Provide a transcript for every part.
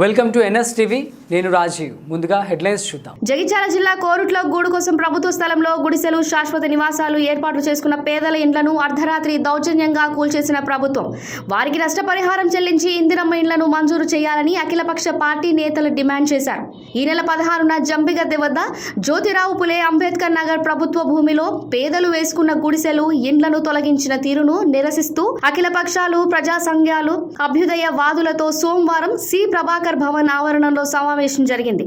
Welcome to NS TV. నేను రాజీవ్. ముందుగా headlines చూద్దాం. జగిత్యాల జిల్లా కోరుట్లో గూడు కోసం ప్రభుత్వ స్థలంలో గుడిసెలు శాశ్వత నివాసాలు ఏర్పాటు చేసుకున్న పేదల ఇండ్లను అర్ధరాత్రి దౌర్జన్యంగా కూల్చేసిన ప్రభుత్వం. వారికి నష్టపరిహారం చెల్లించి ఇందిరమ్మ ఇండ్లను మంజూరు చేయాలని అఖిలపక్ష పార్టీ నేతలు డిమాండ్ చేశారు. ఈ నెల పదహారున జంబిగద్దె వద్ద జ్యోతిరావు పులే అంబేద్కర్ నగర్ ప్రభుత్వ భూమిలో పేదలు వేసుకున్న గుడిసెలు ఇండ్లను తొలగించిన తీరును నిరసిస్తూ అఖిలపక్షాలు ప్రజా సంఘాలు అభ్యుదయ వాదులతో సోమవారం సి సుధాకర్ భవన్ ఆవరణలో సమావేశం జరిగింది.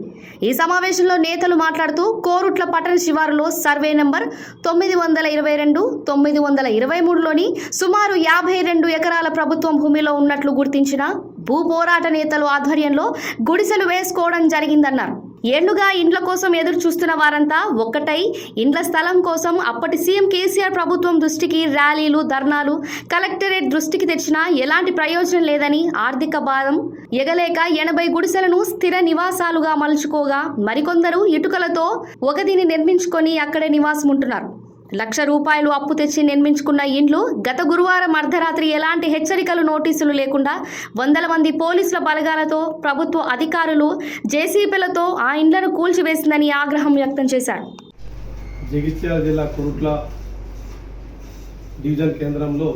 ఈ సమావేశంలో నేతలు మాట్లాడుతూ కోరుట్ల పట్టణ శివారులో సర్వే నంబర్ తొమ్మిది వందల ఇరవై రెండు తొమ్మిది వందల ఇరవై మూడులోని సుమారు యాభై రెండు ఎకరాల ప్రభుత్వం భూమిలో ఉన్నట్లు గుర్తించిన భూ పోరాట నేతలు ఆధ్వర్యంలో గుడిసెలు వేసుకోవడం జరిగిందన్నారు. ఏళ్ళుగా ఇండ్ల కోసం ఎదురు చూస్తున్న వారంతా ఒక్కటై ఇండ్ల స్థలం కోసం అప్పటి సీఎం కేసీఆర్ ప్రభుత్వం దృష్టికి ర్యాలీలు ధర్నాలు కలెక్టరేట్ దృష్టికి తెచ్చినా ఎలాంటి ప్రయోజనం లేదని ఆర్థిక భారం ఎగలేక ఎనభై గుడిసెలను స్థిర నివాసాలుగా మలుచుకోగా మరికొందరు ఇటుకలతో ఒకదిని నిర్మించుకొని అక్కడే నివాసం ఉంటున్నారు లక్ష రూపాయలు అప్పు తెచ్చి నిర్మించుకున్న ఇండ్లు గత గురువారం అర్ధరాత్రి ఎలాంటి హెచ్చరికలు నోటీసులు లేకుండా వందల మంది పోలీసుల బలగాలతో ప్రభుత్వ అధికారులు జేసీపీలతో ఆ ఇండ్లను కూల్చివేసిందని ఆగ్రహం వ్యక్తం చేశారు. జగిత్యాల జిల్లా కురుట్ల డివిజన్ కేంద్రంలో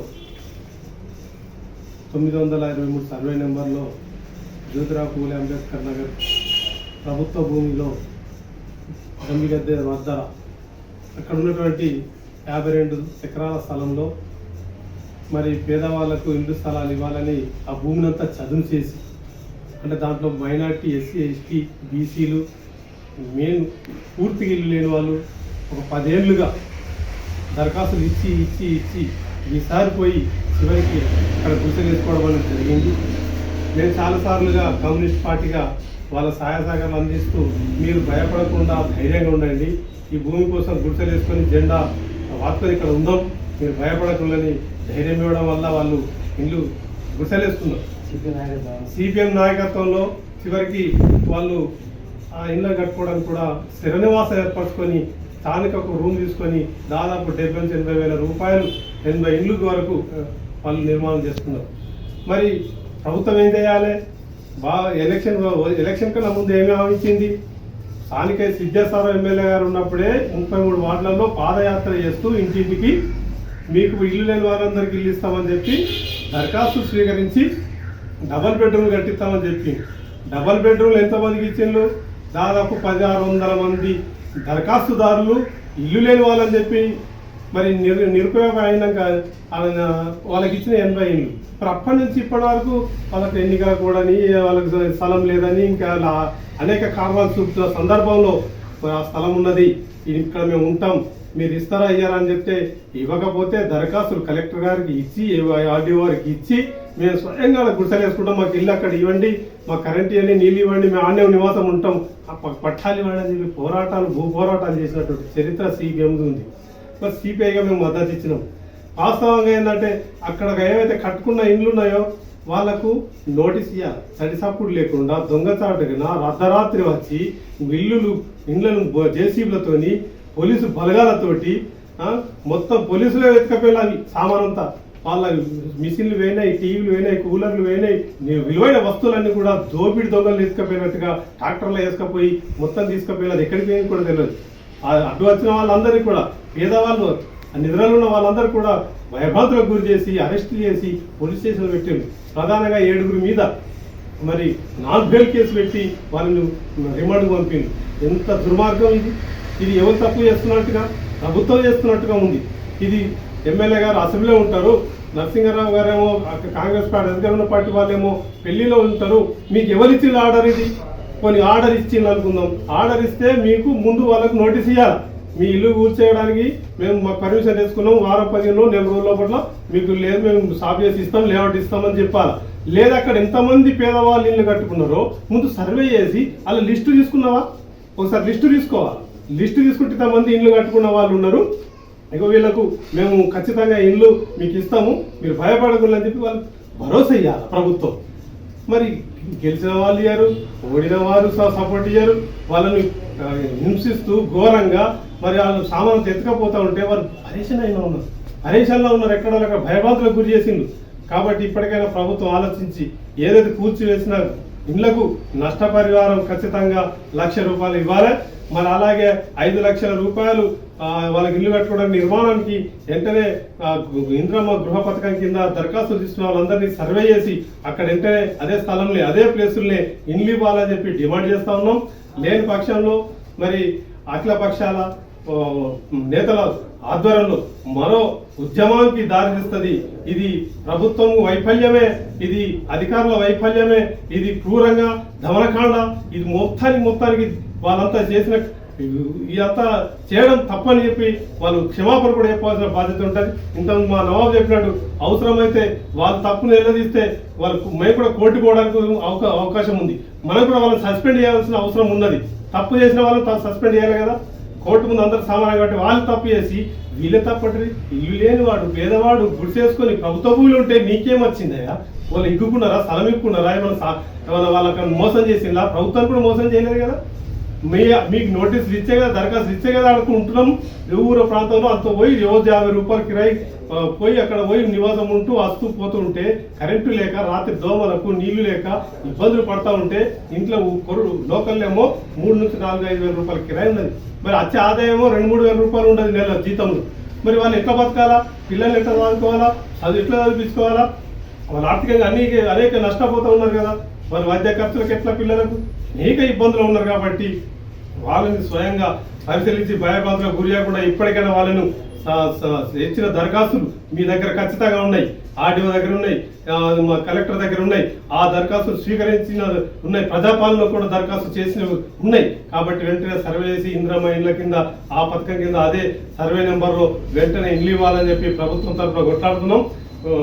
తొమ్మిది వందల ఇరవై మూడు సర్వే నెంబర్లో జ్యోతిరావు పూలే అంబేద్కర్ నగర్ ప్రభుత్వ భూమిలో గంగిగద్దె వద్ద అక్కడ ఉన్నటువంటి యాభై రెండు ఎకరాల స్థలంలో మరి పేదవాళ్ళకు ఇల్లు స్థలాలు ఇవ్వాలని ఆ భూమిని అంతా చదును చేసి అంటే దాంట్లో మైనార్టీ ఎస్సీ ఎస్టీ బీసీలు మెయిన్ పూర్తిగా ఇల్లు లేని వాళ్ళు ఒక పదేళ్ళుగా దరఖాస్తులు ఇచ్చి ఇచ్చి ఇచ్చి ఈసారి పోయి చివరికి అక్కడ గుర్తు చేసుకోవడం అనేది జరిగింది. నేను చాలాసార్లుగా కమ్యూనిస్ట్ పార్టీగా వాళ్ళ సహాయ సహకారాలు అందిస్తూ మీరు భయపడకుండా ధైర్యంగా ఉండండి. ఈ భూమి కోసం గుర్తులు వేసుకొని జెండా వాడుకొని ఇక్కడ ఉందాం. మీరు భయపడకుండాని ధైర్యం ఇవ్వడం వల్ల వాళ్ళు ఇల్లు గుర్తలేస్తున్నారు సిపిఎం నాయకత్వంలో. చివరికి వాళ్ళు ఆ ఇల్లు కట్టుకోవడానికి కూడా స్థిర నివాసం ఏర్పరచుకొని స్థానిక ఒక రూమ్ తీసుకొని దాదాపు డెబ్బై నుంచి ఎనభై వేల రూపాయలు ఎనభై ఇళ్ళు వరకు వాళ్ళు నిర్మాణం చేస్తున్నారు మరి ప్రభుత్వం ఏం చేయాలి? బాగా ఎలక్షన్ ఎలక్షన్ కన్నా ముందు ఏమి హామీచ్చింది స్థానిక సిద్ధేశ్వర ఎమ్మెల్యే గారు ఉన్నప్పుడే ముప్పై మూడు వార్డులలో పాదయాత్ర చేస్తూ ఇంటింటికి మీకు ఇల్లు లేని వారందరికీ ఇల్లు ఇస్తామని చెప్పి దరఖాస్తు స్వీకరించి డబల్ బెడ్రూమ్ కట్టిస్తామని చెప్పి. డబల్ బెడ్రూమ్లు ఎంతమందికి ఇచ్చిండ్రు? దాదాపు పదహారు వందల మంది దరఖాస్తుదారులు ఇల్లు లేని వాళ్ళని చెప్పి మరి నిరు నిరుపయోగం అయినాక ఆయన వాళ్ళకి ఇచ్చిన ఎనభై ఇల్లు మరి అప్పటి నుంచి ఇప్పటి వరకు వాళ్ళకి ఎన్నిక కూడని వాళ్ళకి స్థలం లేదని ఇంకా అనేక కారణాలు చూపుతున్న సందర్భంలో మరి ఆ స్థలం ఉన్నది. ఇక్కడ మేము ఉంటాం. మీరు ఇస్తారా అయ్యారా అని చెప్తే ఇవ్వకపోతే దరఖాస్తులు కలెక్టర్ గారికి ఇచ్చి ఆర్డీఓ గారికి ఇచ్చి మేము స్వయంగా గుడిసెలు వేసుకుంటాం. మాకు ఇల్లు అక్కడ ఇవ్వండి మా కరెంట్ ఇవ్వండి నీళ్ళు ఇవ్వండి మేము ఆన్య నివాసం ఉంటాం. పట్టాలు ఇవ్వండి అని చెప్పి పోరాటాలు భూ పోరాటాలు చేసినటువంటి చరిత్ర సిపిఎం ఉంది. మరి సిపిఐగా మేము మద్దతు ఇచ్చినాం. వాస్తవంగా ఏంటంటే అక్కడ ఏవైతే కట్టుకున్న ఇండ్లు ఉన్నాయో వాళ్ళకు నోటీస్ ఇవ్వాలి తడిసప్పుడు లేకుండా దొంగచాటుగా అర్ధరాత్రి వచ్చి ఇల్లులు ఇండ్లను జేసీబీలతోని పోలీసు బలగాలతోటి మొత్తం పోలీసులే వెతకపోయాలి అవి సామానంతా. వాళ్ళ మిషన్లు వేనాయి టీవీలు వేనాయి కూలర్లు వేయినాయి విలువైన వస్తువులన్నీ కూడా దోపిడి దొంగలు తీసుకుపోయినట్టుగా ట్రాక్టర్లో వేసుకపోయి మొత్తం తీసుకుపోయినది ఎక్కడికి పోయింది కూడా తెలియదు. అడ్డు వచ్చిన వాళ్ళందరినీ కూడా పేదవాళ్ళు ఆ నిద్రలో ఉన్న వాళ్ళందరూ కూడా భయభ్రాంతులకు గురి చేసి అరెస్ట్ చేసి పోలీస్ స్టేషన్లో పెట్టారు ప్రధానంగా ఏడుగురి మీద మరి నాన్ బెయిల్ కేసు పెట్టి వాళ్ళను రిమాండ్కి పంపింది ఎంత దుర్మార్గం ఇది? ఇది ఎవరు తప్పు చేస్తున్నట్టుగా ప్రభుత్వం చేస్తున్నట్టుగా ఉంది. ఇది ఎమ్మెల్యే గారు అసెంబ్లీలో ఉంటారు నరసింహారావు గారేమో కాంగ్రెస్ పార్టీ అధికారంలో పార్టీ వాళ్ళేమో పెళ్ళిలో ఉంటారు. మీకు ఎవరు ఇచ్చిన ఆర్డర్ ఇది? కొన్ని ఆర్డర్ ఇచ్చింది అనుకుందాం. ఆర్డర్ ఇస్తే మీకు ముందు వాళ్ళకు నోటీస్ ఇవ్వాలి మీ ఇల్లు కూర్చేయడానికి మేము మా పర్మిషన్ తెచ్చుకున్నాం వారం పదిహేను నెల రోజుల లోపల మీకు లేదు మేము సాఫ్ చేసి ఇస్తాం లేఅవుట్ ఇస్తామని చెప్పాలి. లేదా అక్కడ ఎంతమంది పేదవాళ్ళు ఇల్లు కట్టుకున్నారో ముందు సర్వే చేసి అలా లిస్టు తీసుకున్నావా? ఒకసారి లిస్టు తీసుకోవాలి. లిస్టు తీసుకుంటే ఇంతమంది ఇల్లు కట్టుకున్న వాళ్ళు ఉన్నారు. ఇక వీళ్ళకు మేము ఖచ్చితంగా ఇల్లు మీకు ఇస్తాము. మీరు భయపడకూడదని చెప్పి వాళ్ళు భరోసా ఇవ్వాలి ప్రభుత్వం. మరి గెలిచిన వాళ్ళు ఇయ్యారు ఓడిన వారు స- సపోర్ట్ ఇయ్యారు. వాళ్ళని హింసిస్తూ ఘోరంగా మరి వాళ్ళు సామాను ఎత్తుకపోతా ఉంటే వారు పరేషన్ అయినా ఉన్నారు. పరేషన్లో ఉన్నారు. ఎక్కడ అక్కడ భయభ్రాంతులకు గురి చేసిండు కాబట్టి ఇప్పటికైనా ప్రభుత్వం ఆలోచించి ఏదైతే కూర్చివేసినా ఇండ్లకు నష్టపరిహారం ఖచ్చితంగా లక్ష రూపాయలు ఇవ్వాలి. మరి అలాగే ఐదు లక్షల రూపాయలు వాళ్ళకి ఇల్లు కట్టుకోవడానికి నిర్మాణానికి వెంటనే ఇంద్రమ్మ గృహ పథకం కింద దరఖాస్తులు తీసుకున్న వాళ్ళందరినీ సర్వే చేసి అక్కడ వెంటనే అదే స్థలంలో అదే ప్లేసుల్ని ఇండ్లు ఇవ్వాలని చెప్పి డిమాండ్ చేస్తా ఉన్నాం. లేని పక్షంలో మరి అఖిల పక్షాల నేతల ఆధ్వర్యంలో మరో ఉద్యమానికి దారితీస్తుంది ఇది ప్రభుత్వం వైఫల్యమే ఇది అధికారుల వైఫల్యమే ఇది క్రూరంగా దమనకాండ ఇది మొత్తానికి మొత్తానికి వాళ్ళంతా చేసిన ఇదంతా చేయడం తప్పని చెప్పి వాళ్ళు క్షమాపణ కూడా చెప్పాల్సిన బాధ్యత ఉంటుంది. ఇంతకు మా నవాబు చెప్పినట్టు అవసరమైతే వాళ్ళు తప్పును నిలదీస్తే వాళ్ళకు మేము కూడా కోర్టు పోవడానికి అవకా- అవకాశం ఉంది. మనం కూడా వాళ్ళని సస్పెండ్ చేయాల్సిన అవసరం ఉన్నది. తప్పు చేసిన వాళ్ళని సస్పెండ్ చేయాలి కదా. కోర్టు ముందు అందరు సమానం కాబట్టి వాళ్ళు తప్పు చేసి వీళ్ళే తప్పటి ఇల్లు లేని వాడు పేదవాడు గుడిసేసుకొని ప్రభుత్వ భూములు ఉంటే నీకేం వచ్చిందయ్యా? వాళ్ళు ఇగ్గుకున్నారా? స్థలం ఇక్కున్నారా ఏమైనా సా- ఏమైనా వాళ్ళకి మోసం చేసిందా? ప్రభుత్వాన్ని కూడా మోసం చేయలేదు కదా. మీ మీకు నోటీసులు ఇచ్చే కదా దరఖాస్తు ఇచ్చే కదా అనుకుంటున్నాం ఊరు ప్రాంతంలో అంత పోయి రోజు యాభై రూపాయలు కిరాయి పోయి అక్కడ పోయి నివాసం ఉంటూ వస్తూ పోతూ ఉంటే కరెంటు లేక రాత్రి దోమలకు నీళ్ళు లేక ఇబ్బందులు పడతా ఉంటే ఇంట్లో కొరుడు లోకల్లేమో ఏమో మూడు నుంచి నాలుగు ఐదు వేల రూపాయల కిరాయి ఉన్నది. మరి వచ్చే ఆదాయమో రెండు మూడు వేల రూపాయలు ఉండదు నెల జీతంలో. మరి వాళ్ళు ఎట్లా బతకాలా? పిల్లల్ని ఎట్లా చదువుకోవాలా? అది ఎట్లా చదివించుకోవాలా? వాళ్ళు ఆర్థికంగా అన్ని అనేక నష్టపోతూ ఉన్నారు కదా. మరి వైద్య ఖర్చులకు ఎట్లా పిల్లలకు? అనేక ఇబ్బందులు ఉన్నారు కాబట్టి వాళ్ళని స్వయంగా పరిశీలించి భయభ్రాంతులకు గురి చేయకుండా ఇప్పటికైనా వాళ్ళను ఇచ్చిన దరఖాస్తులు మీ దగ్గర ఖచ్చితంగా ఉన్నాయి. ఆర్డీఓ దగ్గర ఉన్నాయి. మా కలెక్టర్ దగ్గర ఉన్నాయి. ఆ దరఖాస్తులు స్వీకరించిన ఉన్నాయి. ప్రజాపాలనలో కూడా దరఖాస్తు చేసిన ఉన్నాయి. కాబట్టి వెంటనే సర్వే చేసి ఇంద్రమ్మ ఇండ్ల కింద ఆ పథకం కింద అదే సర్వే నెంబర్లో వెంటనే ఇల్లు ఇవ్వాలని చెప్పి ప్రభుత్వం తరఫున కొట్లాడుతున్నాం.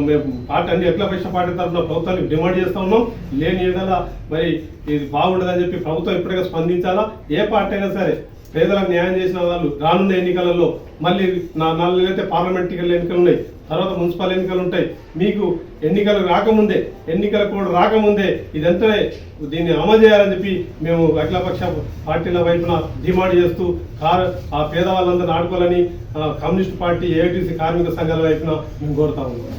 మేము పార్టీ అన్ని ఎట్లా పక్ష పార్టీ తరఫున ప్రభుత్వానికి డిమాండ్ చేస్తా ఉన్నాం. లేని ఏదైనా మరి ఇది బాగుండదని చెప్పి ప్రభుత్వం ఇప్పటికే స్పందించాలా? ఏ పార్టీ అయినా సరే పేదలకు న్యాయం చేసిన వాళ్ళు రానున్న ఎన్నికలలో మళ్ళీ నా నాలుగు అయితే పార్లమెంట్ ఎన్నికలు ఉన్నాయి. తర్వాత మున్సిపల్ ఎన్నికలు ఉంటాయి. మీకు ఎన్నికలు రాకముందే ఎన్నికల కోడ్ రాకముందే ఇదంతా దీన్ని అమలు చేయాలని చెప్పి మేము అఖిలపక్ష పార్టీల వైపున డిమాండ్ చేస్తూ కార్ ఆ పేదవాళ్ళందరినీ ఆడుకోవాలని ఆ, కమ్యూనిస్ట్ పార్టీ ఏఐటీసీ కార్మిక సంఘాల వైపున మేము కోరుతా ఉన్నాం.